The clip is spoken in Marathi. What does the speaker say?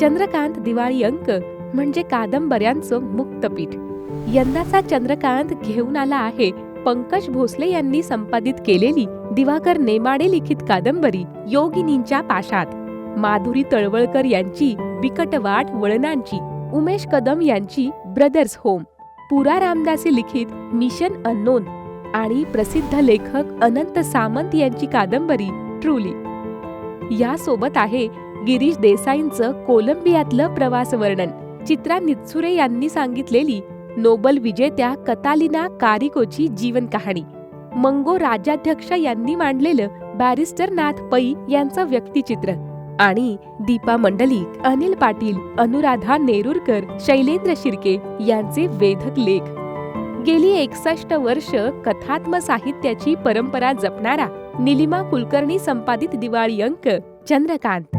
चंद्रकांत दिवाळी अंक म्हणजे कादंबऱ्यांचं मुक्तपीठ. यंदाचा चंद्रकांत घेऊन आला आहे पंकज भोसले यांनी संपादित केलेली दिवाकर नेमाडे लिखित कादंबरी योगिनींच्या पाशात. माधुरी तळवळकर यांची बिकटवाट वळणांची उमेश कदम यांची ब्रदर्स होम पुरा रामदासी लिखित मिशन अननोन आणि प्रसिद्ध लेखक अनंत सामंत यांची कादंबरी ट्रुली. यासोबत आहे गिरीश देसाईंचं कोलंबियातलं प्रवास वर्णन चित्रा नित्सुरे यांनी सांगितलेली नोबल विजेत्या कतालिना कारिकोची जीवन कहाणी. मंगो राज्याध्यक्ष यांनी मांडलेलं बॅरिस्टर नाथ पै यांचं व्यक्तिचित्र. आणि दीपा मंडलिक अनिल पाटील अनुराधा नेरुरकर शैलेंद्र शिर्के यांचे वेधक लेख. गेली एकसष्ट वर्ष कथात्म साहित्याची परंपरा जपणारा निलिमा कुलकर्णी संपादित दिवाळी अंक चंद्रकांत.